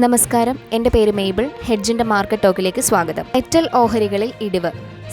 നമസ്കാരം. എന്റെ പേര് മെയ്ബിൾ. ഹെഡ്ജിന്റെ മാർക്കറ്റ് ടോക്കിലേക്ക് സ്വാഗതം. മെറ്റൽ ഓഹരികളിൽ ഇടിവ്.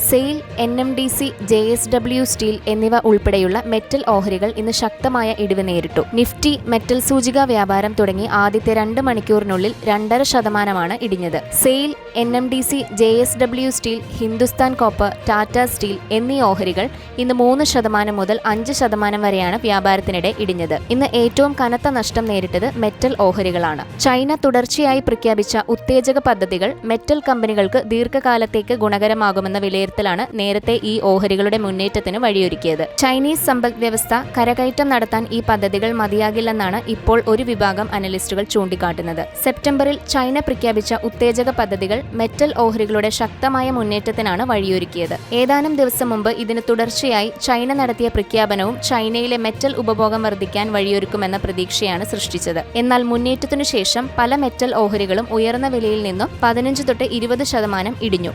SAIL N M D C J S W steel എന്നിവ ഉൾപ്പെടെയുള്ള മെറ്റൽ ഓഹരികൾ ഇന്ന് ശക്തമായ ഇടിവ് നേരിട്ടു. നിഫ്റ്റി മെറ്റൽ സൂചിക വ്യാപാരം തുടങ്ങി ആദ്യത്തെ രണ്ട് മണിക്കൂറിനുള്ളിൽ രണ്ടര ശതമാനമാണ് ഇടിഞ്ഞത്. SAIL N M D C J S W steel Hindustan copper Tata steel എന്നീ ഓഹരികൾ ഇന്ന് മൂന്ന് ശതമാനം മുതൽ അഞ്ച് ശതമാനം വരെയാണ് വ്യാപാരത്തിനിടെ ഇടിഞ്ഞത്. ഇന്ന് ഏറ്റവും കനത്ത നഷ്ടം നേരിട്ടത് മെറ്റൽ ഓഹരികളാണ്. ചൈന തുടർച്ചയായി പ്രഖ്യാപിച്ച ഉത്തേജക പദ്ധതികൾ മെറ്റൽ കമ്പനികൾക്ക് ദീർഘകാലത്തേക്ക് ഗുണകരമാകുമെന്ന വിലയിരുത്തലാണ് നേരത്തെ ഈ ഓഹരികളുടെ മുന്നേറ്റത്തിന് വഴിയൊരുക്കിയത്. ചൈനീസ് സമ്പദ് വ്യവസ്ഥ കരകയറ്റം നടത്താൻ ഈ പദ്ധതികൾ മതിയാകില്ലെന്നാണ് ഇപ്പോൾ ഒരു വിഭാഗം അനലിസ്റ്റുകൾ ചൂണ്ടിക്കാട്ടുന്നത്. സെപ്റ്റംബറിൽ ചൈന പ്രഖ്യാപിച്ച ഉത്തേജക പദ്ധതികൾ മെറ്റൽ ഓഹരികളുടെ ശക്തമായ മുന്നേറ്റത്തിനാണ് വഴിയൊരുക്കിയത്. ഏതാനും ദിവസം മുമ്പ് ഇതിന് തുടർച്ചയായി ചൈന നടത്തിയ പ്രഖ്യാപനവും ചൈനയിലെ മെറ്റൽ ഉപഭോഗം വർദ്ധിക്കാൻ വഴിയൊരുക്കുമെന്ന പ്രതീക്ഷയാണ് സൃഷ്ടിച്ചത്. എന്നാൽ മുന്നേറ്റത്തിനു ശേഷം പല മെറ്റൽ ഓഹരികളും ഉയർന്ന വിലയിൽ നിന്നും പതിനഞ്ച് തൊട്ട് ഇരുപത് ശതമാനം ഇടിഞ്ഞു.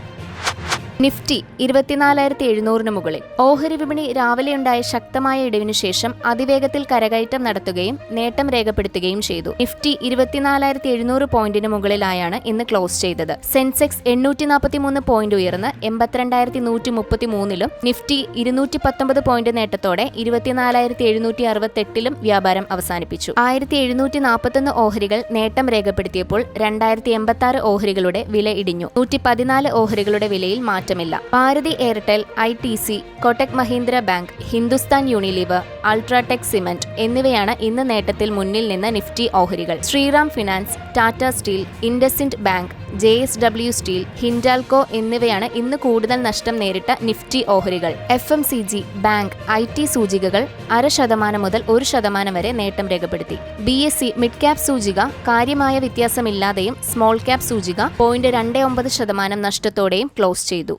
നിഫ്റ്റി ഇരുപത്തിനാലായിരത്തി എഴുന്നൂറിന് മുകളിൽ. ഓഹരി വിപണി രാവിലെയുണ്ടായ ശക്തമായ ഇടിവിനു ശേഷം അതിവേഗത്തിൽ കരകയറ്റം നടത്തുകയും നേട്ടം രേഖപ്പെടുത്തുകയും ചെയ്തു. നിഫ്റ്റി ഇരുപത്തിനാലായിരത്തി എഴുന്നൂറ് പോയിന്റിന് മുകളിലായാണ് ഇന്ന് ക്ലോസ് ചെയ്തത്. സെൻസെക്സ് എണ്ണൂറ്റി നാൽപ്പത്തിമൂന്ന് പോയിന്റ് ഉയർന്ന് എൺപത്തിരണ്ടായിരത്തി നൂറ്റി മുപ്പത്തി മൂന്നിലും നിഫ്റ്റി ഇരുന്നൂറ്റി പത്തൊമ്പത് പോയിന്റ് നേട്ടത്തോടെ ഇരുപത്തിനാലായിരത്തി എഴുന്നൂറ്റി അറുപത്തെട്ടിലും വ്യാപാരം അവസാനിപ്പിച്ചു. ആയിരത്തി എഴുന്നൂറ്റി നാൽപ്പത്തൊന്ന് ഓഹരികൾ നേട്ടം രേഖപ്പെടുത്തിയപ്പോൾ രണ്ടായിരത്തി എൺപത്തി ആറ് ഓഹരികളുടെ വില ഇടിഞ്ഞു. നൂറ്റി പതിനാല് ഓഹരികളുടെ വിലയിൽ മാറ്റമില്ല. Bharti Airtel I T C Kotak Mahindra bank Hindustan Unilever UltraTech cement എന്നിവയാണ് ഇന്ന് നേട്ടത്തിൽ മുന്നിൽ നിന്ന് നിഫ്റ്റി ഓഹരികൾ. Shriram finance Tata steel IndusInd bank J S W steel Hindalco എന്നിവയാണ് ഇന്ന് കൂടുതൽ നഷ്ടം നേരിട്ട നിഫ്റ്റി ഓഹരികൾ. F M C G bank I T സൂചികകൾ അര ശതമാനം മുതൽ ഒരു ശതമാനം വരെ നേട്ടം രേഖപ്പെടുത്തി. B S E mid cap സൂചിക കാര്യമായ വ്യത്യാസമില്ലാതെയും സ്മോൾ ക്യാപ് സൂചിക പോയിന്റ് രണ്ട് ഒമ്പത് ശതമാനം നഷ്ടത്തോടെയും ക്ലോസ് ചെയ്തു.